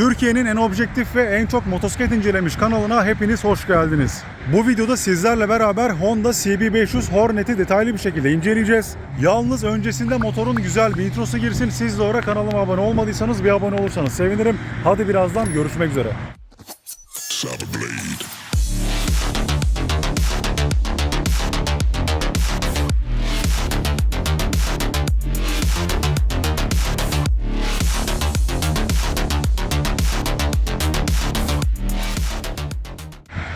Türkiye'nin en objektif ve en çok motosiklet incelemiş kanalına hepiniz hoş geldiniz. Bu videoda sizlerle beraber Honda CB500 Hornet'i detaylı bir şekilde inceleyeceğiz. Yalnız öncesinde motorun güzel bir introsu girsin. Siz de oraya kanalıma abone olmadıysanız bir abone olursanız sevinirim. Hadi birazdan görüşmek üzere.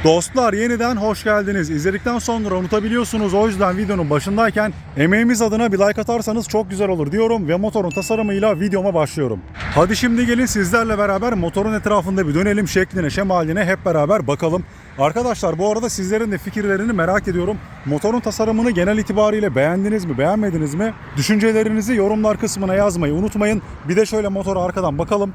Dostlar yeniden hoş geldiniz. İzledikten sonra unutabiliyorsunuz. O yüzden videonun başındayken emeğimiz adına bir like atarsanız çok güzel olur diyorum ve motorun tasarımıyla videoma başlıyorum. Hadi şimdi gelin sizlerle beraber motorun etrafında bir dönelim şekline şemaline hep beraber bakalım. Arkadaşlar bu arada sizlerin de fikirlerini merak ediyorum. Motorun tasarımını genel itibariyle beğendiniz mi beğenmediniz mi? Düşüncelerinizi yorumlar kısmına yazmayı unutmayın. Bir de şöyle motora arkadan bakalım.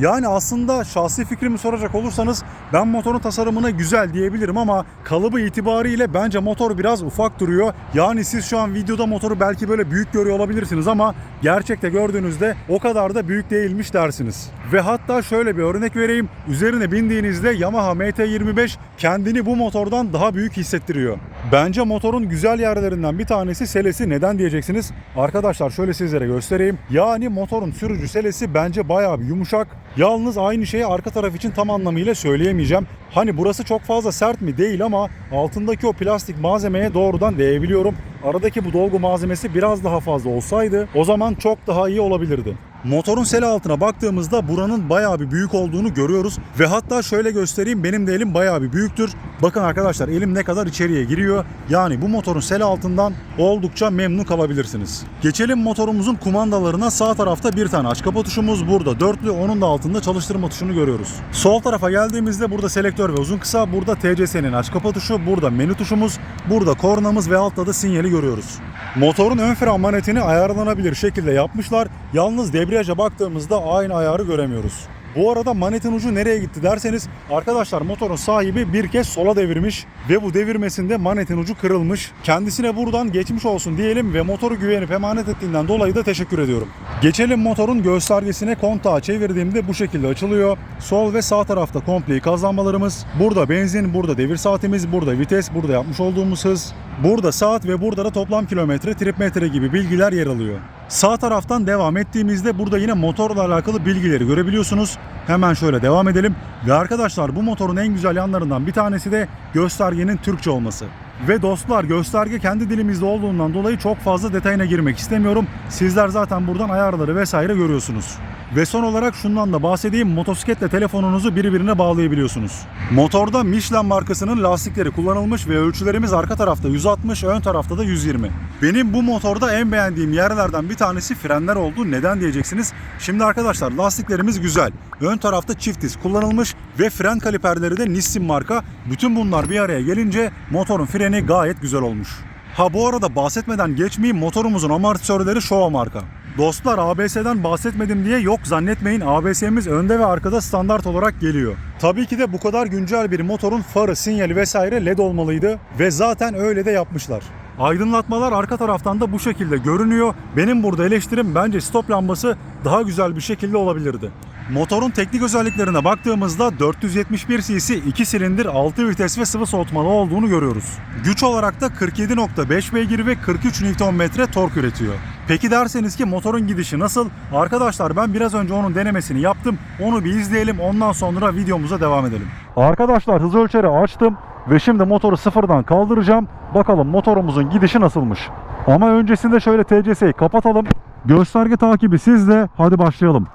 Yani aslında şahsi fikrimi soracak olursanız ben motorun tasarımına güzel diyebilirim ama kalıbı itibariyle bence motor biraz ufak duruyor. Yani siz şu an videoda motoru belki böyle büyük görüyor olabilirsiniz ama gerçekte gördüğünüzde o kadar da büyük değilmiş dersiniz. Ve hatta şöyle bir örnek vereyim. Üzerine bindiğinizde Yamaha MT-25 kendini bu motordan daha büyük hissettiriyor. Bence motorun güzel yerlerinden bir tanesi selesi. Neden diyeceksiniz? Arkadaşlar şöyle sizlere göstereyim. Yani motorun sürücü selesi bence bayağı bir yumuşak. Yalnız aynı şeyi arka taraf için tam anlamıyla söyleyemeyeceğim. Hani burası çok fazla sert mi değil ama altındaki o plastik malzemeye doğrudan değebiliyorum. Aradaki bu dolgu malzemesi biraz daha fazla olsaydı o zaman çok daha iyi olabilirdi. Motorun sele altına baktığımızda buranın bayağı bir büyük olduğunu görüyoruz. Ve hatta şöyle göstereyim benim de elim bayağı bir büyüktür. Bakın arkadaşlar elim ne kadar içeriye giriyor. Yani bu motorun sele altından oldukça memnun kalabilirsiniz. Geçelim motorumuzun kumandalarına. Sağ tarafta bir tane aç kapa tuşumuz. Burada dörtlü onun da altında çalıştırma tuşunu görüyoruz. Sol tarafa geldiğimizde burada selektör ve uzun kısa. Burada TCS'nin aç kapa tuşu. Burada menü tuşumuz. Burada kornamız ve altta da sinyali görüyoruz. Motorun ön fren manetini ayarlanabilir şekilde yapmışlar. Yalnız debriyaja baktığımızda aynı ayarı göremiyoruz. Bu arada manetin ucu nereye gitti derseniz arkadaşlar motorun sahibi bir kez sola devirmiş ve bu devirmesinde manetin ucu kırılmış. Kendisine buradan geçmiş olsun diyelim ve motoru güvenip emanet ettiğinden dolayı da teşekkür ediyorum. Geçelim motorun göstergesine kontağı çevirdiğimde bu şekilde açılıyor. Sol ve sağ tarafta komple ikaz lambalarımız. Burada benzin, burada devir saatimiz, burada vites, burada yapmış olduğumuz hız. Burada saat ve burada da toplam kilometre, trip metre gibi bilgiler yer alıyor. Sağ taraftan devam ettiğimizde burada yine motorla alakalı bilgileri görebiliyorsunuz. Hemen şöyle devam edelim. Ve arkadaşlar bu motorun en güzel yanlarından bir tanesi de göstergenin Türkçe olması. Ve dostlar gösterge kendi dilimizde olduğundan dolayı çok fazla detayına girmek istemiyorum. Sizler zaten buradan ayarları vesaire görüyorsunuz. Ve son olarak şundan da bahsedeyim. Motosikletle telefonunuzu birbirine bağlayabiliyorsunuz. Motorda Michelin markasının lastikleri kullanılmış ve ölçülerimiz arka tarafta 160, ön tarafta da 120. Benim bu motorda en beğendiğim yerlerden bir tanesi frenler oldu. Neden diyeceksiniz? Şimdi arkadaşlar lastiklerimiz güzel. Ön tarafta çift disk kullanılmış ve fren kaliperleri de Nissin marka. Bütün bunlar bir araya gelince motorun freni gayet güzel olmuş. Ha bu arada bahsetmeden geçmeyeyim motorumuzun amortisörleri Showa marka. Dostlar ABS'den bahsetmedim diye yok zannetmeyin ABS'miz önde ve arkada standart olarak geliyor. Tabii ki de bu kadar güncel bir motorun farı, sinyali vesaire led olmalıydı ve zaten öyle de yapmışlar. Aydınlatmalar arka taraftan da bu şekilde görünüyor. Benim burada eleştirim bence stop lambası daha güzel bir şekilde olabilirdi. Motorun teknik özelliklerine baktığımızda 471 cc 2 silindir 6 vites ve sıvı soğutmalı olduğunu görüyoruz. Güç olarak da 47.5 beygir ve 43 Nm tork üretiyor. Peki derseniz ki motorun gidişi nasıl? Arkadaşlar ben biraz önce onun denemesini yaptım. Onu bir izleyelim ondan sonra videomuza devam edelim. Arkadaşlar hız ölçeri açtım ve şimdi motoru sıfırdan kaldıracağım. Bakalım motorumuzun gidişi nasılmış. Ama öncesinde şöyle TCS'yi kapatalım. Gösterge takibi sizde. Hadi başlayalım.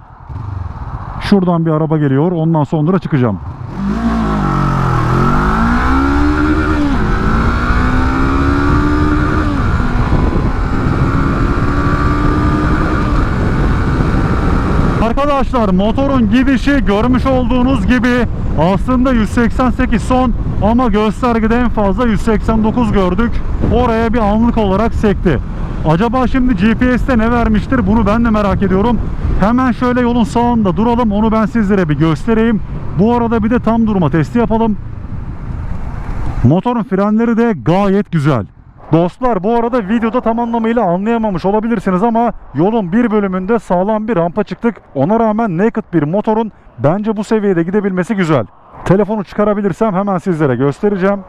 Şuradan bir araba geliyor. Ondan sonra çıkacağım. Arkadaşlar motorun gidişi görmüş olduğunuz gibi aslında 188 son ama göstergede en fazla 189 gördük. Oraya bir anlık olarak sekti. Acaba şimdi GPS'te ne vermiştir bunu ben de merak ediyorum. Hemen şöyle yolun sağında duralım onu ben sizlere bir göstereyim. Bu arada bir de tam durma testi yapalım. Motorun frenleri de gayet güzel. Dostlar bu arada videoda tam anlamıyla anlayamamış olabilirsiniz ama yolun bir bölümünde sağlam bir rampa çıktık. Ona rağmen naked bir motorun bence bu seviyede gidebilmesi güzel. Telefonu çıkarabilirsem hemen sizlere göstereceğim.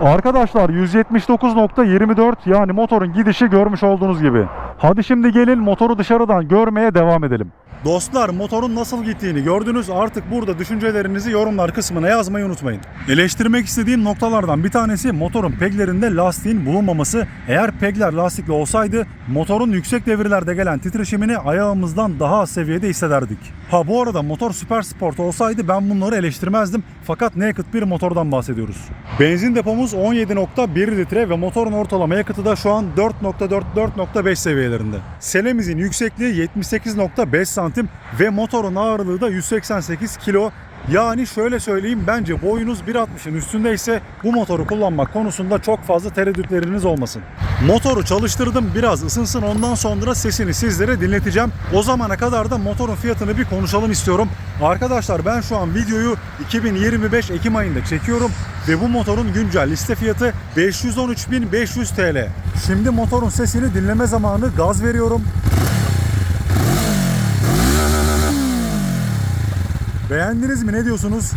Arkadaşlar 179.24 yani motorun gidişi görmüş olduğunuz gibi. Hadi şimdi gelin motoru dışarıdan görmeye devam edelim. Dostlar motorun nasıl gittiğini gördünüz. Artık burada düşüncelerinizi yorumlar kısmına yazmayı unutmayın. Eleştirmek istediğim noktalardan bir tanesi motorun peglerinde lastiğin bulunmaması. Eğer pegler lastikli olsaydı motorun yüksek devirlerde gelen titreşimini ayağımızdan daha az seviyede hissederdik. Ha bu arada motor süper sport olsaydı ben bunları eleştirmezdim. Fakat naked bir motordan bahsediyoruz. Benzin depomuz 17.1 litre ve motorun ortalama yakıtı da şu an 4.4-4.5 seviyelerinde. Selemizin yüksekliği 78.5 santim ve motorun ağırlığı da 188 kilo. Yani şöyle söyleyeyim bence boyunuz 1.60'ın üstündeyse bu motoru kullanmak konusunda çok fazla tereddütleriniz olmasın. Motoru çalıştırdım biraz ısınsın ondan sonra sesini sizlere dinleteceğim. O zamana kadar da motorun fiyatını bir konuşalım istiyorum. Arkadaşlar ben şu an videoyu 2025 Ekim ayında çekiyorum ve bu motorun güncel liste fiyatı 513.500 TL. Şimdi motorun sesini dinleme zamanı gaz veriyorum. Beğendiniz mi? Ne diyorsunuz?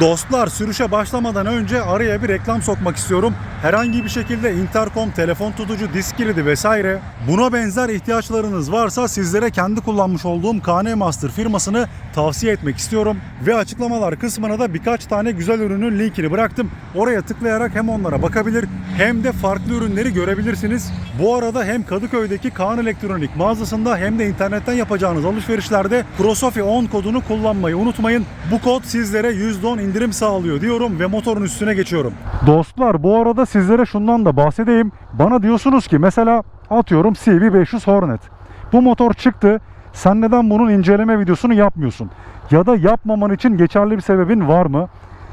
Dostlar sürüşe başlamadan önce araya bir reklam sokmak istiyorum. Herhangi bir şekilde interkom, telefon tutucu, disk kilidi vesaire buna benzer ihtiyaçlarınız varsa sizlere kendi kullanmış olduğum KN Master firmasını tavsiye etmek istiyorum. Ve açıklamalar kısmına da birkaç tane güzel ürünün linkini bıraktım. Oraya tıklayarak hem onlara bakabilir hem de farklı ürünleri görebilirsiniz. Bu arada hem Kadıköy'deki Kaan Elektronik mağazasında hem de internetten yapacağınız alışverişlerde Prosofi 10 kodunu kullanmayı unutmayın. Bu kod sizlere %10 indirim sağlıyor diyorum ve motorun üstüne geçiyorum. Dostlar bu arada sizlere şundan da bahsedeyim. Bana diyorsunuz ki mesela atıyorum CB500 Hornet. Bu motor çıktı. Sen neden bunun inceleme videosunu yapmıyorsun? Ya da yapmaman için geçerli bir sebebin var mı?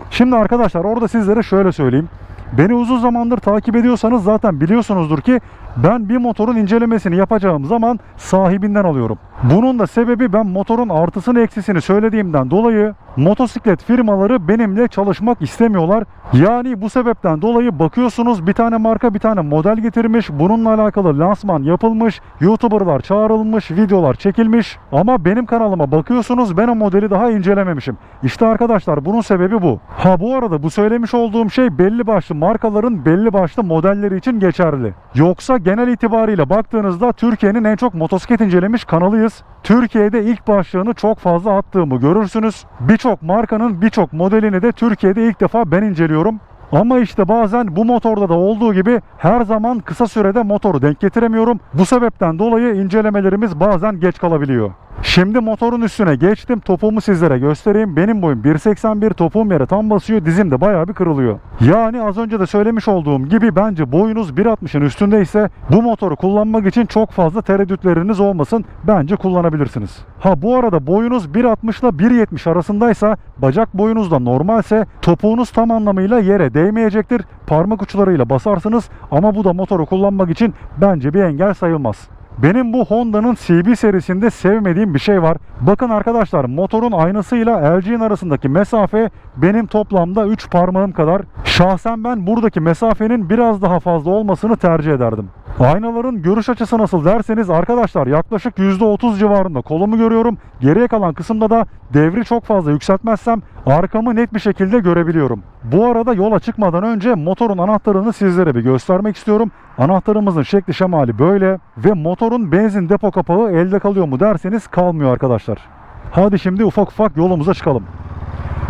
Şimdi arkadaşlar orada sizlere şöyle söyleyeyim. Beni uzun zamandır takip ediyorsanız zaten biliyorsunuzdur ki ben bir motorun incelemesini yapacağım zaman sahibinden alıyorum. Bunun da sebebi ben motorun artısını eksisini söylediğimden dolayı motosiklet firmaları benimle çalışmak istemiyorlar. Yani bu sebepten dolayı bakıyorsunuz bir tane marka bir tane model getirmiş. Bununla alakalı lansman yapılmış. YouTuber'lar çağrılmış. Videolar çekilmiş. Ama benim kanalıma bakıyorsunuz ben o modeli daha incelememişim. İşte arkadaşlar bunun sebebi bu. Ha bu arada bu söylemiş olduğum şey belli başlı markaların belli başlı modelleri için geçerli. Yoksa genel itibariyle baktığınızda Türkiye'nin en çok motosiklet incelemiş kanalıyız. Türkiye'de ilk başlığını çok fazla attığımı görürsünüz. Birçok markanın birçok modelini de Türkiye'de ilk defa ben inceliyorum. Ama işte bazen bu motorda da olduğu gibi her zaman kısa sürede motoru denk getiremiyorum. Bu sebepten dolayı incelemelerimiz bazen geç kalabiliyor. Şimdi motorun üstüne geçtim. Topuğumu sizlere göstereyim. Benim boyum 1.81. Topuğum yere tam basıyor. Dizim de bayağı bir kırılıyor. Yani az önce de söylemiş olduğum gibi bence boyunuz 1.60'ın üstündeyse bu motoru kullanmak için çok fazla tereddütleriniz olmasın. Bence kullanabilirsiniz. Ha bu arada boyunuz 1.60 ile 1.70 arasındaysa bacak boyunuz da normalse topuğunuz tam anlamıyla yere değmeyecektir. Parmak uçlarıyla basarsınız ama bu da motoru kullanmak için bence bir engel sayılmaz. Benim bu Honda'nın CB serisinde sevmediğim bir şey var. Bakın arkadaşlar motorun aynasıyla LG'nin arasındaki mesafe benim toplamda 3 parmağım kadar. Şahsen ben buradaki mesafenin biraz daha fazla olmasını tercih ederdim. Aynaların görüş açısı nasıl derseniz arkadaşlar yaklaşık %30 civarında kolumu görüyorum. Geriye kalan kısımda da devri çok fazla yükseltmezsem arkamı net bir şekilde görebiliyorum. Bu arada yola çıkmadan önce motorun anahtarını sizlere bir göstermek istiyorum. Anahtarımızın şekli şemali böyle ve motorun benzin depo kapağı elde kalıyor mu derseniz kalmıyor arkadaşlar. Hadi şimdi ufak ufak yolumuza çıkalım.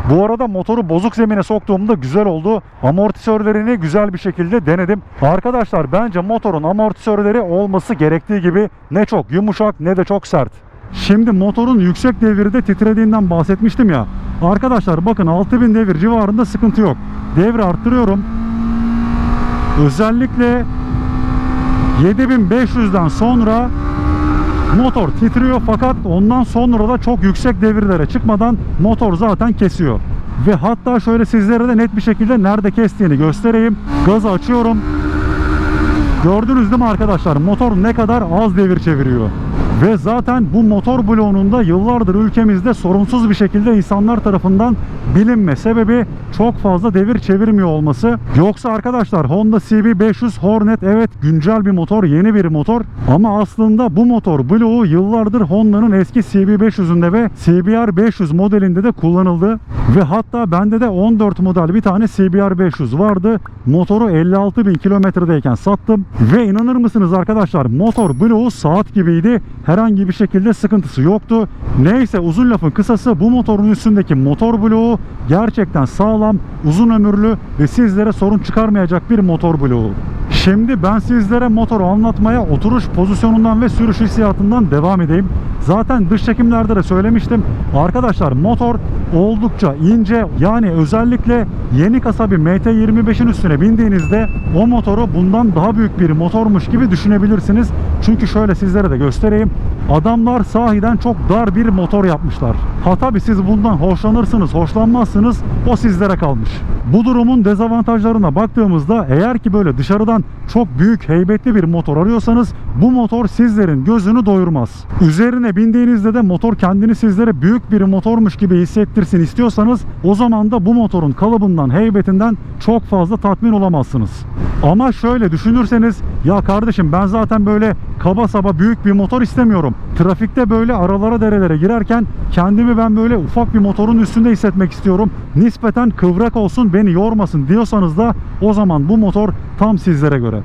Bu arada motoru bozuk zemine soktuğumda güzel oldu. Amortisörlerini güzel bir şekilde denedim. Arkadaşlar bence motorun amortisörleri olması gerektiği gibi ne çok yumuşak ne de çok sert. Şimdi motorun yüksek devirde titrediğinden bahsetmiştim ya. Arkadaşlar bakın 6000 devir civarında sıkıntı yok. Devri arttırıyorum. Özellikle 7500'den sonra motor titriyor fakat ondan sonra da çok yüksek devirlere çıkmadan motor zaten kesiyor. Ve hatta şöyle sizlere de net bir şekilde nerede kestiğini göstereyim. Gazı açıyorum. Gördünüz değil mi arkadaşlar motor ne kadar az devir çeviriyor. Ve zaten bu motor bloğunun da yıllardır ülkemizde sorunsuz bir şekilde insanlar tarafından bilinme sebebi çok fazla devir çevirmiyor olması. Yoksa arkadaşlar Honda CB500 Hornet evet güncel bir motor, yeni bir motor ama aslında bu motor Blue'u yıllardır Honda'nın eski CB500'ünde ve CBR 500 modelinde de kullanıldı ve hatta bende de 14 model bir tane CBR 500 vardı. Motoru 56 bin kilometredeyken sattım ve inanır mısınız arkadaşlar motor Blue saat gibiydi. Herhangi bir şekilde sıkıntısı yoktu. Neyse uzun lafın kısası bu motorun üstündeki motor Blue gerçekten sağlam, uzun ömürlü ve sizlere sorun çıkarmayacak bir motor Blue. Şimdi ben sizlere motoru anlatmaya oturuş pozisyonundan ve sürüş hissiyatından devam edeyim. Zaten dış çekimlerde de söylemiştim. Arkadaşlar motor oldukça ince yani özellikle yeni kasa bir MT25'in üstüne bindiğinizde o motoru bundan daha büyük bir motormuş gibi düşünebilirsiniz. Çünkü şöyle sizlere de göstereyim. Adamlar sahiden çok dar bir motor yapmışlar. Ha tabi siz bundan hoşlanırsınız, hoşlanmazsınız o sizlere kalmış. Bu durumun dezavantajlarına baktığımızda eğer ki böyle dışarıdan çok büyük heybetli bir motor arıyorsanız bu motor sizlerin gözünü doyurmaz. Üzerine bindiğinizde de motor kendini sizlere büyük bir motormuş gibi hissettirsin istiyorsanız o zaman da bu motorun kalıbından, heybetinden çok fazla tatmin olamazsınız. Ama şöyle düşünürseniz ya kardeşim ben zaten böyle kaba saba büyük bir motor istemiyorum. Trafikte böyle aralara derelere girerken kendimi ben böyle ufak bir motorun üstünde hissetmek istiyorum. Nispeten kıvrak olsun beni yormasın diyorsanız da o zaman bu motor tam sizlere göre.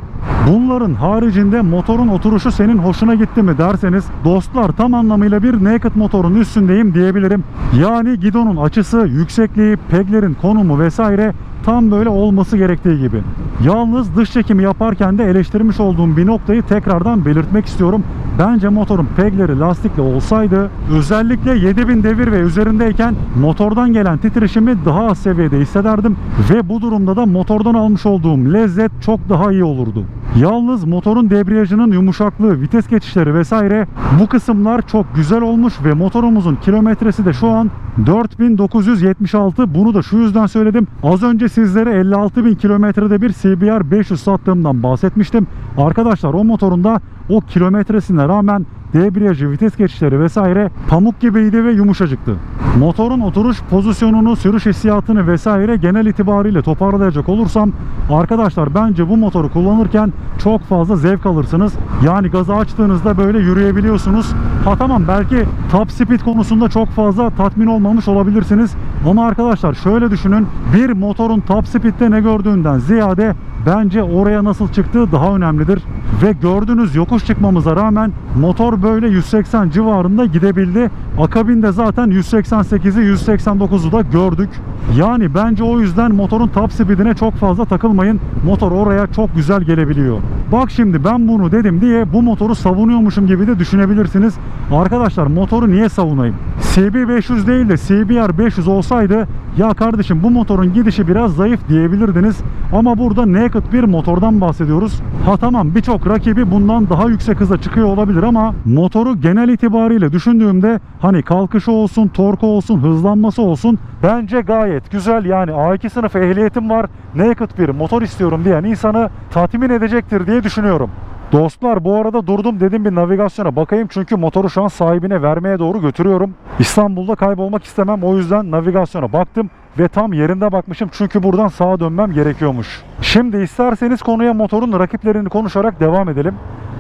Bunların haricinde motorun oturuşu senin hoşuna gitti mi derseniz dostlar tam anlamıyla bir naked motorun üstündeyim diyebilirim. Yani gidonun açısı, yüksekliği, peglerin konumu vesaire tam böyle olması gerektiği gibi. Yalnız dış çekimi yaparken de eleştirmiş olduğum bir noktayı tekrardan belirtmek istiyorum. Bence motorun pegleri lastikli olsaydı özellikle 7000 devir ve üzerindeyken motordan gelen titreşimi daha az seviyede hissederdim ve bu durumda da motordan almış olduğum lezzet çok daha iyi olurdu. Yalnız motorun debriyajının yumuşaklığı, vites geçişleri vesaire bu kısımlar çok güzel olmuş ve motorumuzun kilometresi de şu an 4976. Bunu da şu yüzden söyledim. Az önce sizlere 56.000 kilometrede bir CBR 500 sattığımdan bahsetmiştim. Arkadaşlar o motorun da o kilometresine rağmen debriyajı, vites geçişleri vesaire pamuk gibiydi ve yumuşacıktı. Motorun oturuş pozisyonunu, sürüş hissiyatını vesaire genel itibariyle toparlayacak olursam arkadaşlar bence bu motoru kullanırken çok fazla zevk alırsınız. Yani gazı açtığınızda böyle yürüyebiliyorsunuz. Ha tamam belki top speed konusunda çok fazla tatmin olmamış olabilirsiniz. Ama arkadaşlar şöyle düşünün. Bir motorun top speed'de ne gördüğünden ziyade bence oraya nasıl çıktığı daha önemlidir. Ve gördüğünüz yokuş çıkmamıza rağmen motor böyle 180 civarında gidebildi. Akabinde zaten 188'i 189'u da gördük. Yani bence o yüzden motorun top speedine çok fazla takılmayın. Motor oraya çok güzel gelebiliyor. Bak şimdi ben bunu dedim diye bu motoru savunuyormuşum gibi de düşünebilirsiniz. Arkadaşlar motoru niye savunayım? CB500 değil de CBR 500 olsaydı ya kardeşim bu motorun gidişi biraz zayıf diyebilirdiniz. Ama burada naked bir motordan bahsediyoruz. Ha tamam birçok rakibi bundan daha yüksek hıza çıkıyor olabilir ama motoru genel itibariyle düşündüğümde hani kalkışı olsun, torku olsun, hızlanması olsun bence gayet güzel. Yani A2 sınıfı ehliyetim var. Naked bir motor istiyorum diyen insanı tatmin edecektir diye düşünüyorum. Dostlar bu arada durdum dedim bir navigasyona bakayım çünkü motoru şu an sahibine vermeye doğru götürüyorum. İstanbul'da kaybolmak istemem o yüzden navigasyona baktım ve tam yerinde bakmışım çünkü buradan sağa dönmem gerekiyormuş. Şimdi isterseniz konuya motorun rakiplerini konuşarak devam edelim.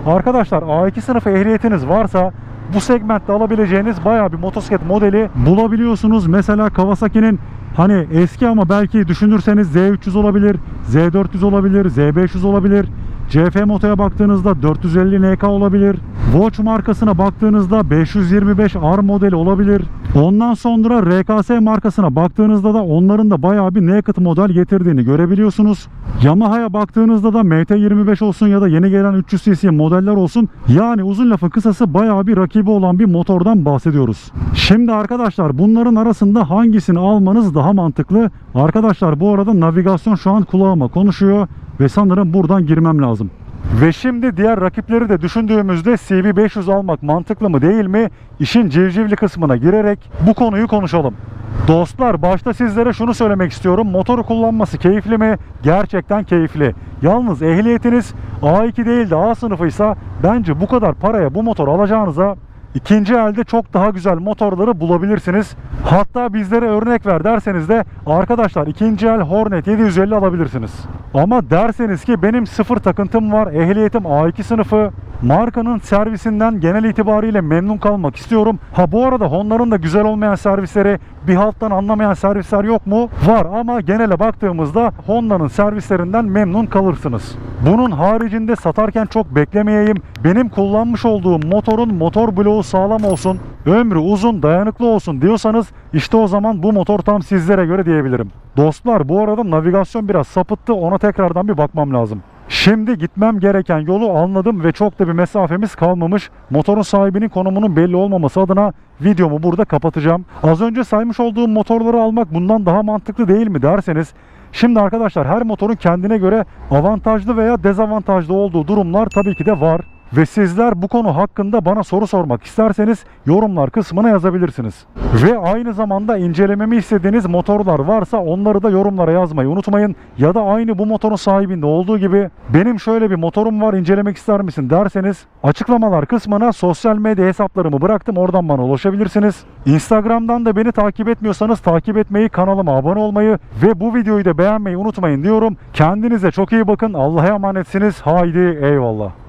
Arkadaşlar A2 sınıfı ehliyetiniz varsa bu segmentte alabileceğiniz bayağı bir motosiklet modeli bulabiliyorsunuz. Mesela Kawasaki'nin hani eski ama belki düşünürseniz Z300 olabilir, Z400 olabilir, Z500 olabilir. CF Moto'ya baktığınızda 450 NK olabilir. Watch markasına baktığınızda 525 R modeli olabilir. Ondan sonra RKS markasına baktığınızda da onların da bayağı bir naked model getirdiğini görebiliyorsunuz. Yamaha'ya baktığınızda da MT25 olsun ya da yeni gelen 300 cc modeller olsun. Yani uzun lafın kısası bayağı bir rakibi olan bir motordan bahsediyoruz. Şimdi arkadaşlar bunların arasında hangisini almanız daha mantıklı? Arkadaşlar bu arada navigasyon şu an kulağıma konuşuyor ve sanırım buradan girmem lazım. Ve şimdi diğer rakipleri de düşündüğümüzde CB500 almak mantıklı mı değil mi? İşin civcivli kısmına girerek bu konuyu konuşalım. Dostlar başta sizlere şunu söylemek istiyorum. Motoru kullanması keyifli mi? Gerçekten keyifli. Yalnız ehliyetiniz A2 değil de A sınıfıysa bence bu kadar paraya bu motor alacağınıza ikinci elde çok daha güzel motorları bulabilirsiniz. Hatta bizlere örnek ver derseniz de arkadaşlar ikinci el Hornet 750 alabilirsiniz. Ama derseniz ki benim sıfır takıntım var, ehliyetim A2 sınıfı, markanın servisinden genel itibariyle memnun kalmak istiyorum. Ha bu arada Honda'nın da güzel olmayan servisleri, bir halttan anlamayan servisler yok mu? Var ama genele baktığımızda Honda'nın servislerinden memnun kalırsınız. Bunun haricinde satarken çok beklemeyeyim. Benim kullanmış olduğum motorun motor bloğu sağlam olsun, ömrü uzun, dayanıklı olsun diyorsanız işte o zaman bu motor tam sizlere göre diyebilirim. Dostlar bu arada navigasyon biraz sapıttı. Ona tekrardan bir bakmam lazım. Şimdi gitmem gereken yolu anladım ve çok da bir mesafemiz kalmamış. Motorun sahibinin konumunun belli olmaması adına videomu burada kapatacağım. Az önce saymış olduğum motorları almak bundan daha mantıklı değil mi derseniz Şimdi arkadaşlar her motorun kendine göre avantajlı veya dezavantajlı olduğu durumlar tabii ki de var. Ve sizler bu konu hakkında bana soru sormak isterseniz yorumlar kısmına yazabilirsiniz. Ve aynı zamanda incelememi istediğiniz motorlar varsa onları da yorumlara yazmayı unutmayın. Ya da aynı bu motorun sahibinde olduğu gibi benim şöyle bir motorum var incelemek ister misin derseniz açıklamalar kısmına sosyal medya hesaplarımı bıraktım oradan bana ulaşabilirsiniz. Instagram'dan da beni takip etmiyorsanız takip etmeyi, kanalıma abone olmayı ve bu videoyu da beğenmeyi unutmayın diyorum. Kendinize çok iyi bakın. Allah'a emanetsiniz. Haydi eyvallah.